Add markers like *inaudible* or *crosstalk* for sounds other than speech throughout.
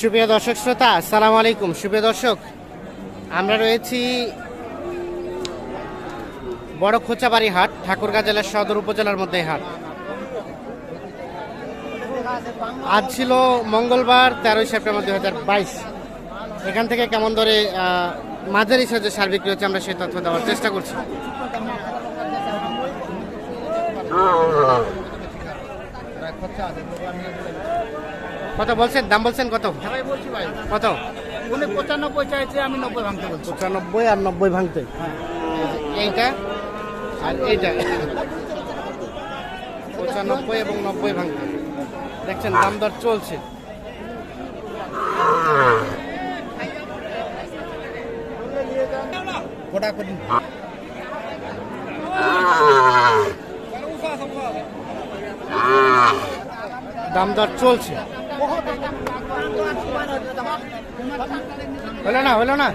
সুপ্রিয় দর্শক শ্রোতা, আসসালামু আলাইকুম। সুপ্রিয় দর্শক, আমরা রয়েছি বড় খোঁচাবাড়ি হাট, ঠাকুরগাঁ জেলার সদর উপজেলার মধ্যে হাট। আজ ছিল মঙ্গলবার, তেরোই সেপ্টেম্বর দুই হাজার বাইশ। এখান থেকে কেমন ধরে মাঝারি সাজে সার বিক্রি হচ্ছে আমরা সেই তথ্য দেওয়ার চেষ্টা করছি। কত বলছেন? দাম বলছেন কত? ভাই বলছি ভাই। কত? উনি পঁচানব্বই চাইছে আমি নব্বই ভাঙতে বলছি। পঁচানব্বই আর নব্বই ভাঙতে। এইটা? আর এইটা? পঁচানব্বই এবং নব্বই ভাঙতে। দেখছেন দাম দর চলছে। কোটা কোটি দাম দর চলছে। হলো না হলো না।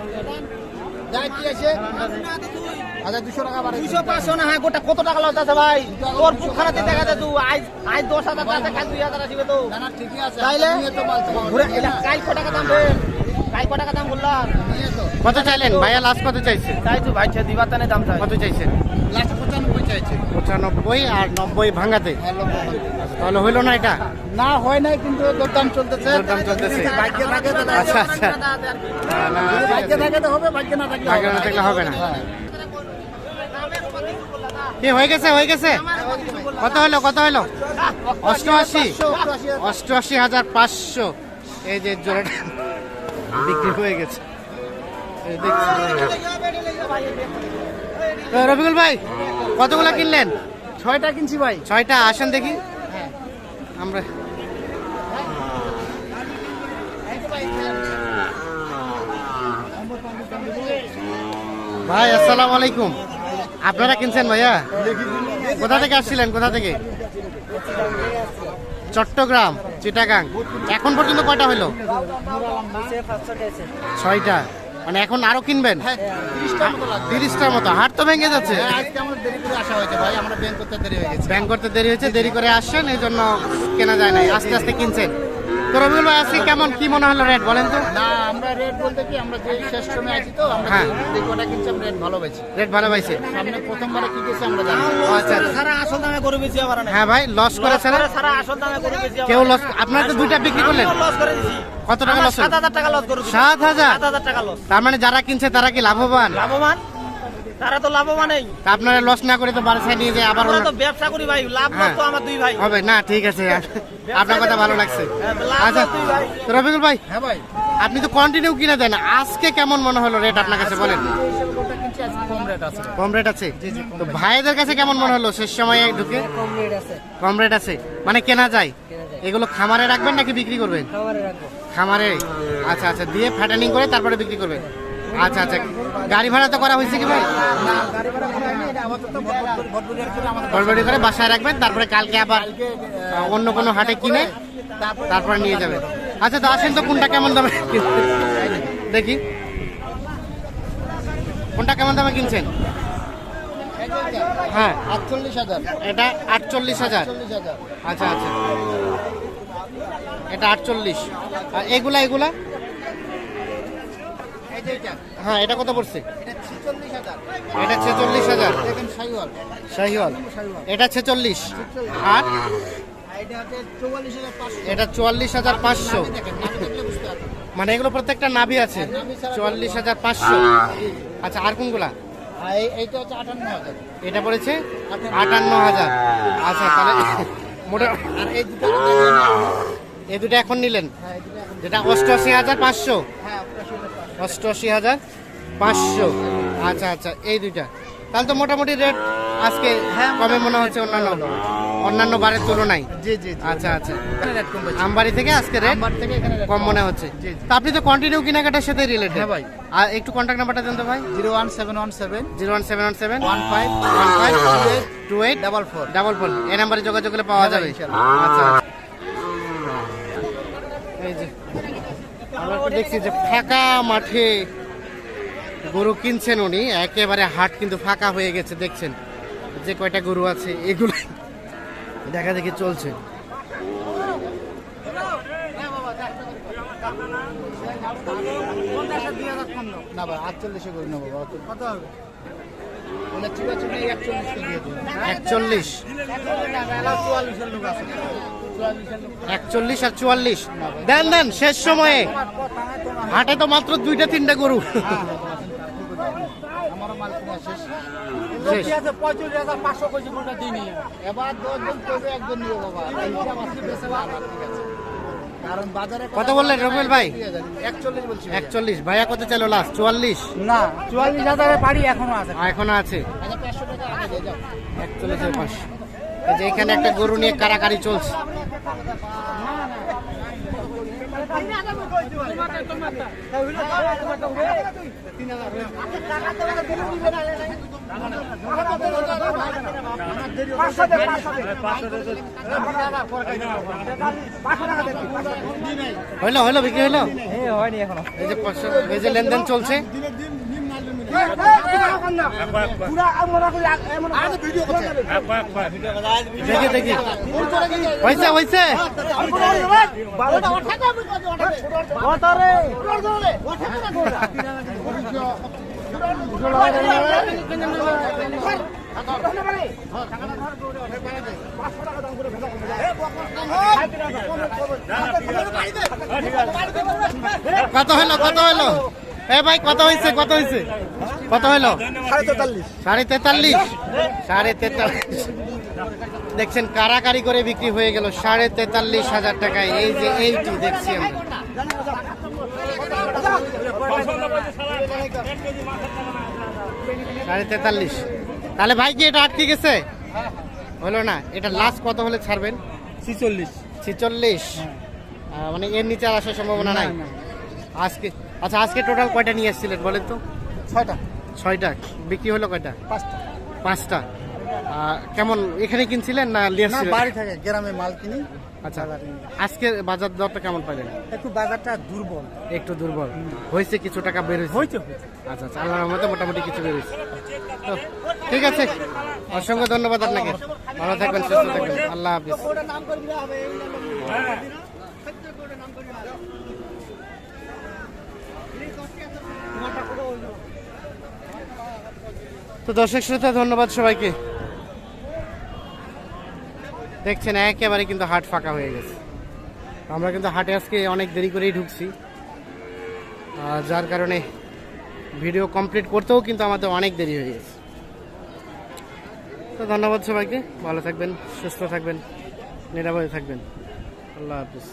যাই কি আছে আচ্ছা দুশো টাকা দুশো পাঁচশো না হ্যাঁ গোটা কত টাকা লস আছে ভাই তোর বুক খারাতে দেখা যায় তুই আজ আজ দশ হাজার টাকা কাল দুই হাজার আসবে তো ঠিকই আছে তাইলে ঘুরে কাল কত টাকা দাম কাল কত টাকা দাম বললাম কত চাইলেন? ভাইয়া লাস্ট কত চাইছে? তাই তুই ভাই ছে দিবার তানে দাম চাই। কত চাইছেন? লাস্ট পঁচানব্বই আর নব্বই ভাঙাতে। তাহলে হইল না এটা? না হয় নাই কিন্তু দরদাম চলতেছে। দরদাম চলতেছে। ভাগ্যে থাকে আচ্ছা আচ্ছা। ভাগ্যে থাকে তো হবে ভাগ্যে না থাকলে ভাগ্যে না থাকলে হবে না। কি হয়ে গেছে হয়ে গেছে? কত হলো কত হলো? অষ্টআশি। অষ্টআশি হাজার পাঁচশো। এই যে জোড়াটা বিক্রি হয়ে গেছে। তো রবিকুল ভাই কতগুলো কিনলেন? ছয়টা কিনছি ভাই। ছয়টা আসেন দেখি। আমরা ভাই আসসালামু আলাইকুম। আপনারা কিনছেন ভাইয়া? কোথা থেকে আসছিলেন? কোথা থেকে? চট্টগ্রাম চিটাগাং। এখন পর্যন্ত কয়টা হলো? ছয়টা। মানে এখন আরও কিনবেন? তিরিশটার মতো হাট তো ভেঙে যাচ্ছে। হ্যাঁ, হয়ে ব্যাংক করতে দেরি হয়েছে দেরি করে আসছেন এই জন্য কেনা যায় নাই। আস্তে আস্তে কিনছেন। তো রবিউল ভাই আজকে কেমন? কি মনে হলো রেট বলেন তো? না আমরা রেট বলতে কি আমরা যে শেষ সময় আছি তো আমরা হ্যাঁ। যে কটা কিনছি আমরা রেট ভালো পেয়েছি রেট ভালো পাইছে। সামনে প্রথমবারে কি গেছে আমরা জানি আচ্ছা আচ্ছা। সারা আসল দামে গরু বেশি আবার হ্যাঁ ভাই লস করেছে না সারা আসল দামে গরু বেশি কেউ লস আপনারা তো দুইটা বিক্রি করলেন। লস করে দিছি। কত টাকা লস সাত হাজার টাকা লস গরু সাত হাজার? সাত হাজার টাকা লস তার মানে যারা কিনছে তারা কি লাভবান? লাভবান? তারা তো লাভবানই। তা আপনারা লস না করে তো বাড়ি নিয়ে যায় আবার আমরা তো ব্যবসা করি ভাই লাভ হ্যাঁ। লস তো আমার দুই ভাই। হবে না ঠিক আছে। *laughs* আপনার কথা ভালো লাগছে। হ্যাঁ, আচ্ছা। রবিকুল ভাই। হ্যাঁ ভাই। আপনি তো কন্টিনিউ কিনে দেন। আজকে কেমন মনে হলো রেট আপনার কাছে বলেন। কম রেট আছে। কম রেট আছে? তো ভাইদের কাছে কেমন মনে হলো? শেষ সময়ে ঢুকে? কম রেট আছে। কম রেট আছে। মানে কেনা যায়? এগুলো খামারে রাখবেন নাকি বিক্রি করবেন? খামারে আচ্ছা আচ্ছা দিয়ে ফ্যাটানিং করে তারপরে বিক্রি করবেন? আচ্ছা আচ্ছা। গাড়ি ভাড়া তো করা হয়েছে কি ভাই? ভটভট করে বাসায় রাখবেন, তারপরে কালকে আবার অন্য কোনো হাটে কিনে তারপরে নিয়ে যাবেন। আচ্ছা তো আসেন তো, কোনটা কেমন দামে দেখি। কোনটা কেমন দামে কিনছেন? হ্যাঁ। আটচল্লিশ হাজার এটা আটচল্লিশ হাজার। আচ্ছা আচ্ছা। এটা আটচল্লিশ। এগুলা এগুলা? হ্যাঁ এটা কত পড়ছে? এটা ছিচল্লিশ হাজার। শাহিওয়াল। এটা ছেচল্লিশ। আর? এটা চৌয়াল্লিশ হাজার পাঁচশো। মানে এগুলো প্রত্যেকটা নাভি আছে। চুয়াল্লিশ হাজার পাঁচশো। আচ্ছা আর কোনগুলা? এইটা হচ্ছে আটান্ন হাজার। এটা পড়েছে? আটান্ন। হাজার। আচ্ছা তাহলে *laughs* মোটা আর এই দুটো এই দুটো এখন নিলেন? হ্যাঁ যেটা অষ্টআশি হাজার পাঁচশো। হ্যাঁ অষ্টআশি হাজার পাঁচশো। আচ্ছা আচ্ছা এই দুইটা। তাহলে তো মোটামুটি রেট আজকে হ্যাঁ, কমে মনে হচ্ছে অন্যান্য অন্যান্য বারের তুলনায়। জি জি আচ্ছা আচ্ছা। আমবাড়ি থেকে আজকে রেট থেকে এখানে কম মনে হচ্ছে। তা আপনি তো কন্টিনিউ কেনাকাটার সাথে রিলেটেড হ্যাঁ ভাই। আর একটু কন্ট্যাক্ট নাম্বারটা দেন তো ভাই। Zero one seven one seven zero one seven one seven one five one five two eight double four double four এই নাম্বারে যোগাযোগ করলে পাওয়া হ্যাঁ যাবে। আচ্ছা। এই যে। আমরা তো দেখছি যে ফাঁকা মাঠে গরু কিনছেন উনি একেবারে হাট কিন্তু ফাঁকা হয়ে গেছে দেখছেন। যে কয়টা গরু আছে এগুলো দেখা দেখি চলছে। না আটচল্লিশে করে নেব কত হবে? একচল্লিশ একচল্লিশ আর চুয়াল্লিশ দেন দেন শেষ সময়ে। হাটে তো মাত্র দুইটা তিনটা গরু। কত বললেন রবিউল ভাই? একচল্লিশ। ভাইয়া কত চাইলো লাস্ট চুয়াল্লিশ? না চুয়াল্লিশ হাজারে বাড়ি এখনও আছে। এখনও আছে। একচল্লিশের পাঁচশো যে এখানে একটা গরু নিয়ে কারাকারি চলছে। হইল হইল বিক্রি হইল? হয়নি এখনও। এই যে এই যে লেনদেন চলছে। কত হইল কত হইল? এ ভাই কত হয়েছে কত হয়েছে কত হলো? সাড়ে তেতাল্লিশ। সাড়ে তেতাল্লিশ। দেখছেন কারাকারি করে বিক্রি হয়ে গেল সাড়ে তেতাল্লিশ হাজার টাকায়। এই যে এইটি দেখছি আমরা। সাড়ে তেতাল্লিশ। তাহলে ভাই কি এটা আটকে গেছে? হলো না। এটা লাস্ট কত হলে ছাড়বেন? ছিচল্লিশ। ছিচল্লিশ। মানে এর নিচে আর আসার সম্ভাবনা নাই? আজকে আচ্ছা আজকে টোটাল কয়টা নিয়ে এসেছিলেন বলেন তো? ছয়টা। ছয়টা বিক্রি হলো কয়টা? পাঁচটা। পাঁচটা। কেমন এখানে কিনছিলেন না বাড়ি থাকে গ্রামে মাল কিনি আচ্ছা বাজারে নিই। আজকে বাজার দরটা কেমন পাইলেন? একটু বাজারটা দুর্বল। একটু দুর্বল। হয়েছে কিছু টাকা হয়েছে? আচ্ছা আচ্ছা আল্লাহর রহমতে মোটামুটি কিছু ঠিক আছে অসংখ্য ধন্যবাদ আপনাকে। ভালো থাকবেন সুস্থ থাকবেন। আল্লাহ হাফিজ। তো দর্শক শ্রোতা, ধন্যবাদ সবাইকে। দেখছেন, একেবারে কিন্তু হাট ফাঁকা হয়ে গেছে। আমরা কিন্তু হাটে আজকে অনেক দেরি করেই ঢুকছি। যার কারণে ভিডিও কমপ্লিট করতেও কিন্তু আমাদের অনেক দেরি হয়ে গেছে। তো ধন্যবাদ সবাইকে। ভালো থাকবেন, সুস্থ থাকবেন, নিরাপদে থাকবেন। আল্লাহ হাফিজ।